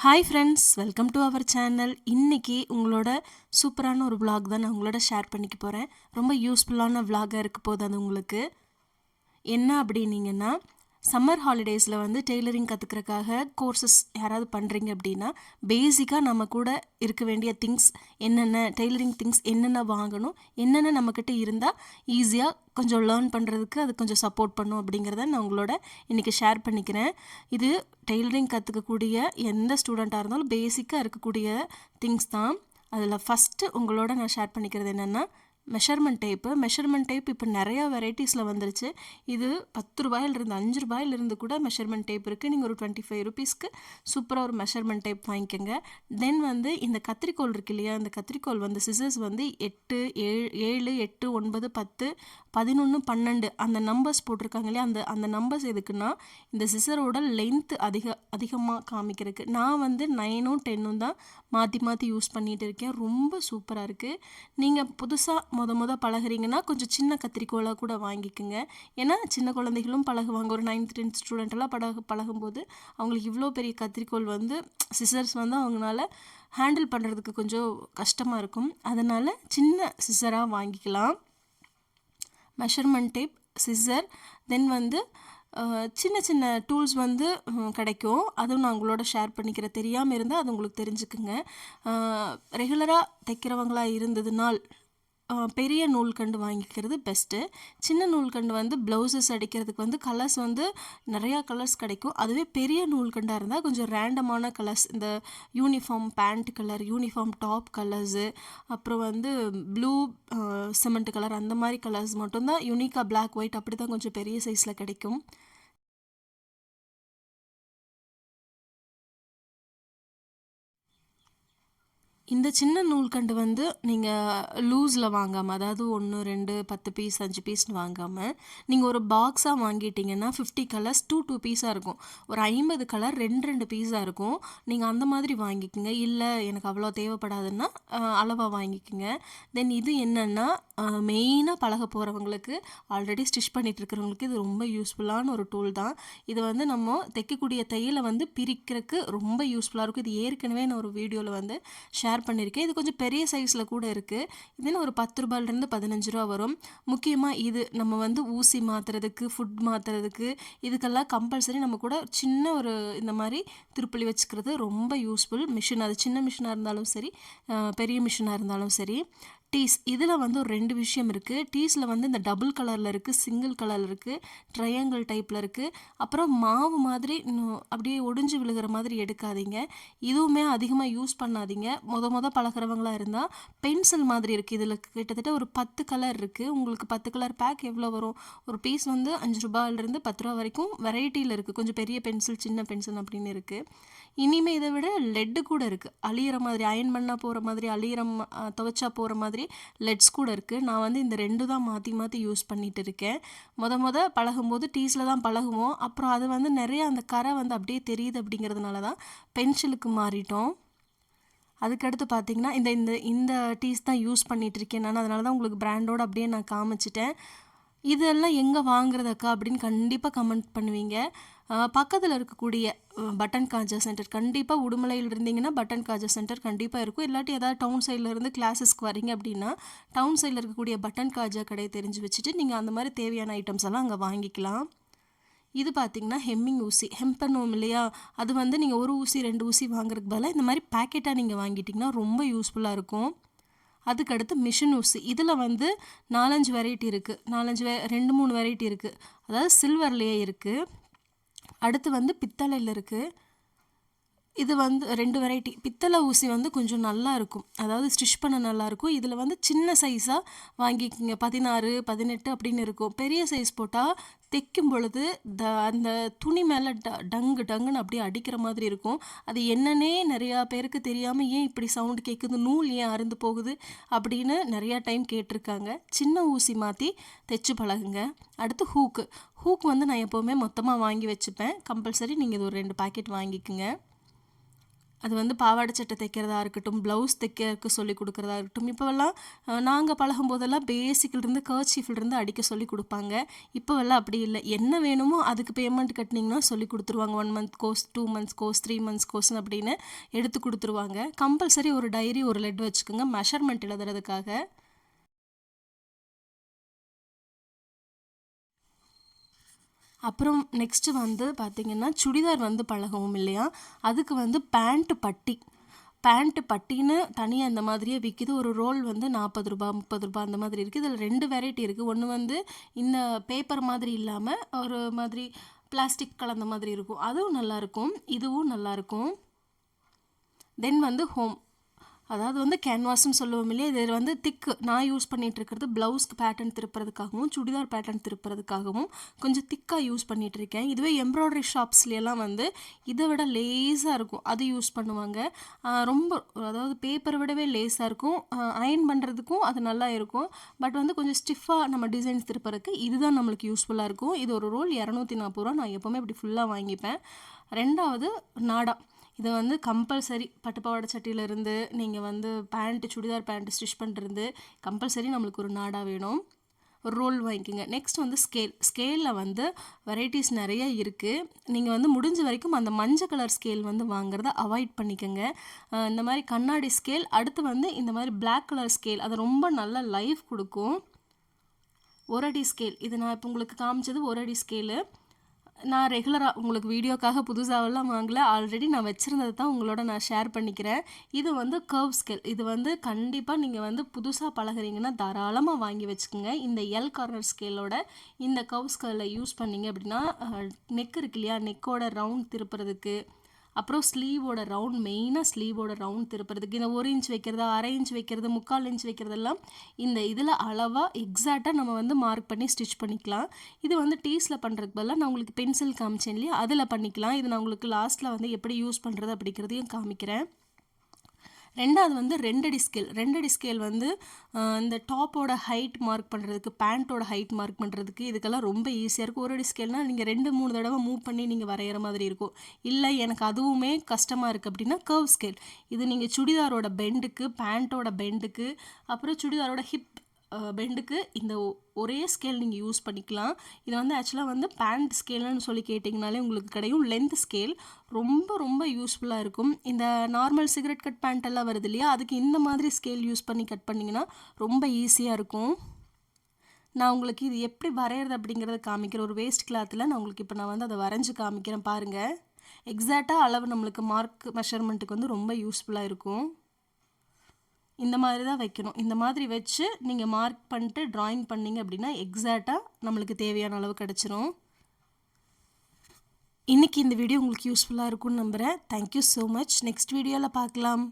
Hi friends welcome to our channel இன்றைக்கி உங்களோட சூப்பரான ஒரு vlog தான் நான் உங்களோட ஷேர் பண்ணிக்க போகிறேன் ரொம்ப யூஸ்ஃபுல்லான vlog-ஆ இருக்க போகுது அது உங்களுக்கு. என்ன அப்படின்னீங்கன்னா சம்மர் ஹாலிடேஸில் வந்து டெய்லரிங் கற்றுக்கிறக்காக கோர்சஸ் யாராவது பண்ணுறீங்க அப்படின்னா பேசிக்காக நம்ம கூட இருக்க வேண்டிய திங்ஸ் என்னென்ன டெய்லரிங் திங்ஸ் என்னென்ன வாங்கணும் என்னென்ன நம்மக்கிட்ட இருந்தால் ஈஸியாக கொஞ்சம் லேர்ன் பண்ணுறதுக்கு அது கொஞ்சம் சப்போர்ட் பண்ணும் அப்படிங்கிறத நான் உங்களோட இன்றைக்கி ஷேர் பண்ணிக்கிறேன். இது டெய்லரிங் கற்றுக்கக்கூடிய எந்த ஸ்டூடெண்ட்டாக இருந்தாலும் பேசிக்காக இருக்கக்கூடிய திங்ஸ் தான். அதில் ஃபஸ்ட்டு உங்களோட நான் ஷேர் பண்ணிக்கிறது என்னென்னா மெஷர்மெண்ட் டேப்பு மெஷர்மெண்ட் டேப் இப்போ நிறையா வெரைட்டிஸில் வந்துருச்சு. இது பத்து ரூபாயிலிருந்து அஞ்சு ரூபாயிலிருந்து கூட மெஷர்மெண்ட் டேப் இருக்குது நீங்கள் ஒரு டுவெண்ட்டி ஃபைவ் ருபீஸ்க்கு சூப்பராக ஒரு மெஷர்மெண்ட் டேப் வாங்கிக்கோங்க. தென் வந்து இந்த கத்திரிக்கோல் இருக்கு இல்லையா? இந்த கத்திரிக்கோல் வந்து சிசர்ஸ் வந்து எட்டு ஏழு ஏழு எட்டு ஒன்பது பத்து பதினொன்று பன்னெண்டு அந்த நம்பர்ஸ் போட்டிருக்காங்க இல்லையா? அந்த அந்த நம்பர்ஸ் எதுக்குன்னா இந்த சிசரோட லென்த்து அதிக அதிகமாக காமிக்கிறதுக்கு. நான் வந்து நைனும் டென்னும் தான் மாற்றி மாற்றி யூஸ் பண்ணிகிட்டு இருக்கேன். ரொம்ப சூப்பராக இருக்குது நீங்கள் புதுசாக முத முத பழகுறீங்கன்னா கொஞ்சம் சின்ன கத்திரிக்கோலாக கூட வாங்கிக்கோங்க. ஏன்னா சின்ன குழந்தைகளும் பழகுவாங்க. ஒரு நைன்த் டென்த் ஸ்டூடெண்ட்டெல்லாம் பழக பழகும்போது அவங்களுக்கு இவ்வளோ பெரிய கத்திரிக்கோல் வந்து சிசர்ஸ் வந்து அவங்களால ஹேண்டில் பண்ணுறதுக்கு கொஞ்சம் கஷ்டமாக இருக்கும். அதனால் சின்ன சிசராக வாங்கிக்கலாம். மெஷர்மெண்ட் டேப் சிசர் தென் வந்து சின்ன சின்ன டூல்ஸ் வந்து கிடைக்கும். அதுவும் நான் உங்களோட ஷேர் பண்ணிக்கிறேன் தெரியாமல் இருந்தால் அது உங்களுக்கு தெரிஞ்சுக்குங்க. ரெகுலராக தைக்கிறவங்களாக இருந்ததுனால் பெரிய நூல்கண்டு வாங்கிக்கிறது பெஸ்ட்டு சின்ன நூல்கண்டு வந்து ப்ளவுசஸ் அடிக்கிறதுக்கு வந்து கலர்ஸ் வந்து நிறையா கலர்ஸ் கிடைக்கும். அதுவே பெரிய நூல்கண்டாக இருந்தால் கொஞ்சம் ரேண்டமான கலர்ஸ் இந்த uniform pant colour uniform top colours அப்புறம் வந்து ப்ளூ சிமெண்ட் கலர் அந்த மாதிரி கலர்ஸ் மட்டும்தான். யூனிக்காக பிளாக் ஒயிட் அப்படி தான் கொஞ்சம் பெரிய சைஸில் கிடைக்கும். இந்த சின்ன நூல்கண்டு வந்து நீங்கள் லூஸில் வாங்காமல் அதாவது ஒன்று ரெண்டு பத்து பீஸ் அஞ்சு பீஸ்னு வாங்காமல் நீங்கள் ஒரு பாக்ஸாக வாங்கிட்டீங்கன்னா ஃபிஃப்டி கலர்ஸ் டூ டூ பீஸாக இருக்கும். ஒரு ஐம்பது கலர் ரெண்டு ரெண்டு பீஸாக இருக்கும். நீங்கள் அந்த மாதிரி வாங்கிக்கோங்க. இல்லை எனக்கு அவ்வளோ தேவைப்படாதுன்னா அளவாக வாங்கிக்கோங்க. தென் இது என்னென்னா மெயினாக பழக போகிறவங்களுக்கு ஆல்ரெடி ஸ்டிச் பண்ணிகிட்டு இருக்கிறவங்களுக்கு இது ரொம்ப யூஸ்ஃபுல்லான ஒரு டூல் தான். இது வந்து நம்ம தைக்கக்கூடிய தையலை வந்து பிரிக்கிறதுக்கு ரொம்ப யூஸ்ஃபுல்லாக இருக்கும். இது ஏற்கனவே நான் ஒரு வீடியோவில் வந்து ஷேர் பண்ணியிருக்கேன் இது கொஞ்சம் பெரிய சைஸில் கூட இருக்குது இதுன்னு ஒரு பத்து ரூபாயிலேருந்து பதினஞ்சு ரூபா வரும். முக்கியமாக இது நம்ம வந்து ஊசி மாற்றுறதுக்கு ஃபுட் மாற்றுறதுக்கு இதுக்கெல்லாம் கம்பல்சரி நம்ம கூட சின்ன ஒரு இந்த மாதிரி திருப்பலி வச்சுக்கிறது ரொம்ப யூஸ்ஃபுல் மிஷின் அது சின்ன மிஷினாக இருந்தாலும் சரி பெரிய மிஷினாக இருந்தாலும் சரி. டீஸ். இதில் வந்து ஒரு ரெண்டு விஷயம் இருக்குது டீஸில் வந்து இந்த டபுள் கலரில் இருக்குது சிங்கிள் கலரில் இருக்குது ட்ரையாங்கிள் டைப்பில் இருக்குது அப்புறம் மாவு மாதிரி இன்னும் அப்படியே ஒடிஞ்சு விழுகிற மாதிரி எடுக்காதீங்க. இதுவுமே அதிகமாக யூஸ் பண்ணாதீங்க. மொத மொதல் பழகிறவங்களாக இருந்தால் பென்சில் மாதிரி இருக்குது இதில் கிட்டத்தட்ட ஒரு பத்து கலர் இருக்குது உங்களுக்கு பத்து கலர் பேக் எவ்வளோ வரும்? ஒரு பீஸ் வந்து அஞ்சு ரூபாயிலிருந்து பத்து ரூபா வரைக்கும் வெரைட்டியில் இருக்குது கொஞ்சம் பெரிய பென்சில் சின்ன பென்சில் அப்படின்னு இருக்குது இனிமேல் இதை விட லெட்டு கூட இருக்குது அழியிற மாதிரி அயன் பண்ணால் போகிற மாதிரி அழியிற துவைச்சா போகிற மாதிரி லெட்ஸ் கூட இருக்குது நான் வந்து இந்த ரெண்டு தான் மாற்றி மாற்றி யூஸ் பண்ணிகிட்டு இருக்கேன். மொத மொத பழகும்போது டீஸில் தான் பழகுவோம். அப்புறம் அது வந்து நிறைய அந்த கரை வந்து அப்படியே தெரியுது அப்படிங்கிறதுனால தான் பென்சிலுக்கு மாறிட்டோம். அதுக்கடுத்து பார்த்தீங்கன்னா இந்த இந்த இந்த டீஸ் தான் யூஸ் பண்ணிகிட்டு இருக்கேன். நான் அதனால தான் உங்களுக்கு ப்ராண்டோடு அப்படியே நான் காமிச்சிட்டேன். இதெல்லாம் எங்கே வாங்குறதக்கா அப்படின்னு கண்டிப்பாக கமெண்ட் பண்ணுவீங்க. பக்கத்தில் இருக்கக்கூடிய பட்டன் காஜா சென்டர் கண்டிப்பாக உடுமலையில் இருந்தீங்கன்னா பட்டன் காஜா சென்டர் கண்டிப்பாக இருக்கும். இல்லாட்டி ஏதாவது டவுன் சைடில் இருந்து கிளாஸஸ்க்கு வரீங்க அப்படின்னா டவுன் சைடில் இருக்கக்கூடிய பட்டன் காஜா கடையை தெரிஞ்சு வச்சுட்டு நீங்கள் அந்த மாதிரி தேவையான ஐட்டம்ஸ் எல்லாம் அங்கே வாங்கிக்கலாம். இது பார்த்திங்கன்னா ஹெம்மிங் ஊசி ஹெம் பண்ணுவோம் இல்லையா? அது வந்து நீங்கள் ஒரு ஊசி ரெண்டு ஊசி வாங்குறதுக்கு பதிலாக இந்த மாதிரி பேக்கெட்டாக நீங்கள் வாங்கிட்டிங்கன்னா ரொம்ப யூஸ்ஃபுல்லாக இருக்கும். அதுக்கடுத்து மிஷின் ஊசி. இதில் வந்து நாலஞ்சு வெரைட்டி இருக்குது நாலஞ்சு வெ ரெண்டு மூணு வெரைட்டி இருக்குது அதாவது சில்வர்லேயே இருக்குது அடுத்து வந்து பித்தளையில் இருக்குது இது வந்து ரெண்டு வெரைட்டி பித்தளை ஊசி வந்து கொஞ்சம் நல்லா இருக்கும். அதாவது ஸ்டிச் பண்ண நல்லாயிருக்கும் இதில் வந்து சின்ன சைஸாக வாங்கிக்கிங்க. பதினாறு பதினெட்டு அப்படின்னு இருக்கும். பெரிய சைஸ் போட்டால் தைக்கும் பொழுது த அந்த துணி மேலே ட டங்கு டங்குன்னு அப்படியே அடிக்கிற மாதிரி இருக்கும். அது என்னன்னே நிறையா பேருக்கு தெரியாமல் ஏன் இப்படி சவுண்டு கேட்குது நூல் ஏன் அறுந்து போகுது? அப்படின்னு நிறையா டைம் கேட்டிருக்காங்க. சின்ன ஊசி மாற்றி தைச்சு பழகுங்க. அடுத்து ஹூக்கு ஹூக் வந்து நான் எப்போவுமே மொத்தமாக வாங்கி வச்சுப்பேன். கம்பல்சரி நீங்கள் இது ஒரு ரெண்டு பாக்கெட் வாங்கிக்கோங்க. அது வந்து பாவாடை சட்டை தைக்கிறதா இருக்கட்டும் ப்ளவுஸ் தைக்கிறதுக்கு சொல்லி கொடுக்குறதா இருக்கட்டும் இப்போவெல்லாம் நாங்கள் பழகும் போதெல்லாம் பேசிக்கிலிருந்து கர்ச்சீஃபிலிருந்து அடிக்க சொல்லி கொடுப்பாங்க. இப்போவெல்லாம் அப்படி இல்லை. என்ன வேணுமோ அதுக்கு பேமெண்ட் கட்டினீங்கன்னா சொல்லி கொடுத்துருவாங்க. One month course two months course three months course அப்படின்னு எடுத்து கொடுத்துருவாங்க. கம்பல்சரி ஒரு டைரி ஒரு லெட் வச்சுக்கோங்க. மெஷர்மெண்ட் எழுதுறதுக்காக. அப்புறம் நெக்ஸ்ட்டு வந்து பார்த்திங்கன்னா சுடிதார் வந்து பழகவும் இல்லையா? அதுக்கு வந்து பேண்ட்டு பட்டி. பேண்ட்டு பட்டின்னு தனியாக இந்த மாதிரியே விற்கிது ஒரு ரோல் வந்து நாற்பது ரூபா முப்பது ரூபா அந்த மாதிரி இருக்குது இதில் ரெண்டு வெரைட்டி இருக்குது ஒன்று வந்து இந்த பேப்பர் மாதிரி இல்லாமல் ஒரு மாதிரி பிளாஸ்டிக் கலந்த மாதிரி இருக்கும். அதுவும் நல்லாயிருக்கும் இதுவும் நல்லாயிருக்கும் தென் வந்து ஹோம் அதாவது வந்து கேன்வாஸ்னு சொல்லுவோம் இல்லையா? இது வந்து திக்கு நான் யூஸ் பண்ணிகிட்டு இருக்கிறது ப்ளவுஸ்க்கு பேட்டர்ன் திருப்புறதுக்காகவும் சுடிதார் பேட்டர்ன் திருப்புறதுக்காகவும் கொஞ்சம் திக்காக யூஸ் பண்ணிகிட்டு இருக்கேன் இதுவே எம்ப்ராய்டரி ஷாப்ஸ்லாம் வந்து இதை விட லேஸாக இருக்கும். அது யூஸ் பண்ணுவாங்க. ரொம்ப அதாவது பேப்பரை விடவே லேஸாக இருக்கும். அயன் பண்ணுறதுக்கும் அது நல்லா இருக்கும். பட் வந்து கொஞ்சம் ஸ்டிஃபாக நம்ம டிசைன்ஸ் திருப்புறதுக்கு இதுதான் நம்மளுக்கு யூஸ்ஃபுல்லாக இருக்கும். இது ஒரு ரோல் இரநூத்தி நாற்பது ரூபா. நான் எப்போவுமே இப்படி ஃபுல்லாக வாங்கிப்பேன். ரெண்டாவது நாடா. இது வந்து கம்பல்சரி பட்டுப்பாவாடை சட்டியிலேருந்து நீங்கள் வந்து பேண்ட்டு சுடிதார் பேண்ட்டு ஸ்டிச் பண்ணுறது கம்பல்சரி நம்மளுக்கு ஒரு நாடாக வேணும். ஒரு ரோல் வாங்கிக்கோங்க. நெக்ஸ்ட் வந்து ஸ்கேல் ஸ்கேலில் வந்து வெரைட்டிஸ் நிறைய இருக்குது நீங்கள் வந்து முடிஞ்ச வரைக்கும் அந்த மஞ்சள் கலர் ஸ்கேல் வந்து வாங்குறத அவாய்ட் பண்ணிக்கோங்க. இந்த மாதிரி கண்ணாடி ஸ்கேல் அடுத்து வந்து இந்த மாதிரி பிளாக் கலர் ஸ்கேல் அது ரொம்ப நல்ல லைஃப் கொடுக்கும். ஒரு அடி ஸ்கேல் இது நான் இப்போ உங்களுக்கு காமிச்சது ஒரு அடி ஸ்கேலு நான் ரெகுலராக உங்களுக்கு வீடியோக்காக புதுசாகலாம் வாங்கலை. ஆல்ரெடி நான் வச்சுருந்தது தான் உங்களோட நான் ஷேர் பண்ணிக்கிறேன். இது வந்து கர்வ் ஸ்கேல் இது வந்து கண்டிப்பாக நீங்கள் வந்து புதுசாக பழகுறீங்கன்னா தாராளமாக வாங்கி வச்சுக்கோங்க. இந்த எல் கார்னர் ஸ்கேலோட இந்த கர்வ் ஸ்கேலை யூஸ் பண்ணிங்க அப்படின்னா நெக் இருக்கு இல்லையா? நெக்கோட ரவுண்ட் திருப்புறதுக்கு அப்புறம் ஸ்லீவோட ரவுண்ட் மெயினாக ஸ்லீவோட ரவுண்ட் திருப்புறதுக்கு இந்த ஒரு இன்ச் வைக்கிறது அரை இன்ச் வைக்கிறது முக்கால் இன்ச் வைக்கிறதெல்லாம் இந்த இதில் அளவாக எக்ஸாக்டாக நம்ம வந்து மார்க் பண்ணி ஸ்டிச் பண்ணிக்கலாம். இது வந்து டீஸில் பண்ணுறதுக்கு பதிலாக நான் உங்களுக்கு பென்சில் காமிச்சேன் இல்லையா? அதில் பண்ணிக்கலாம். இது நான் உங்களுக்கு லாஸ்ட்டில் வந்து எப்படி யூஸ் பண்ணுறது அப்படிங்கிறதையும் காமிக்கிறேன். ரெண்டாவது வந்து ரெண்டடி ஸ்கேல் ரெண்டடி ஸ்கேல் வந்து இந்த டாப்போட ஹைட் மார்க் பண்ணுறதுக்கு பேண்ட்டோட ஹைட் மார்க் பண்ணுறதுக்கு இதுக்கெல்லாம் ரொம்ப ஈஸியாக இருக்கும். ஒரு அடி ஸ்கேல்னால் நீங்கள் ரெண்டு மூணு தடவை மூவ் பண்ணி நீங்கள் வரைகிற மாதிரி இருக்கும். இல்லை எனக்கு அதுவுமே கஷ்டமாக இருக்குது அப்படின்னா கர்வ் ஸ்கேல் இது நீங்கள் சுடிதாரோட பெண்டுக்கு பேண்ட்டோட பெண்டுக்கு அப்புறம் சுடிதாரோட ஹிப் பெண்டுக்கு இந்த ஒரே ஸ்கேல் நீங்கள் யூஸ் பண்ணிக்கலாம். இது வந்து ஆக்சுவலாக வந்து பேண்ட் ஸ்கேல்னு சொல்லி கேட்டிங்கனாலே உங்களுக்கு கிடைக்கும். லென்த் ஸ்கேல் ரொம்ப ரொம்ப யூஸ்ஃபுல்லாக இருக்கும். இந்த நார்மல் சிகரெட் கட் பேண்ட் எல்லாம் வருது இல்லையா? அதுக்கு இந்த மாதிரி ஸ்கேல் யூஸ் பண்ணி கட் பண்ணிங்கன்னா ரொம்ப ஈஸியாக இருக்கும். நான் உங்களுக்கு இது எப்படி வரைகிறது அப்படிங்கிறத காமிக்கிறேன். ஒரு வேஸ்ட் கிளாத்தில் நான் உங்களுக்கு இப்போ நான் வந்து அதை வரைஞ்சி காமிக்கிறேன் பாருங்கள் எக்ஸாக்டாக அளவு நம்மளுக்கு மார்க் மெஷர்மெண்ட்டுக்கு வந்து ரொம்ப யூஸ்ஃபுல்லாக இருக்கும். இந்த மாதிரி தான் வைக்கணும். இந்த மாதிரி வச்சு நீங்கள் மார்க் பண்ணிட்டு ட்ராயிங் பண்ணிங்க அப்படின்னா எக்ஸாக்டாக நம்மளுக்கு தேவையான அளவு கிடச்சிரும். இன்றைக்கி இந்த வீடியோ உங்களுக்கு யூஸ்ஃபுல்லாக இருக்கும்னு நம்புகிறேன் தேங்க்யூ ஸோ மச் நெக்ஸ்ட் வீடியோவில் பார்க்கலாம்.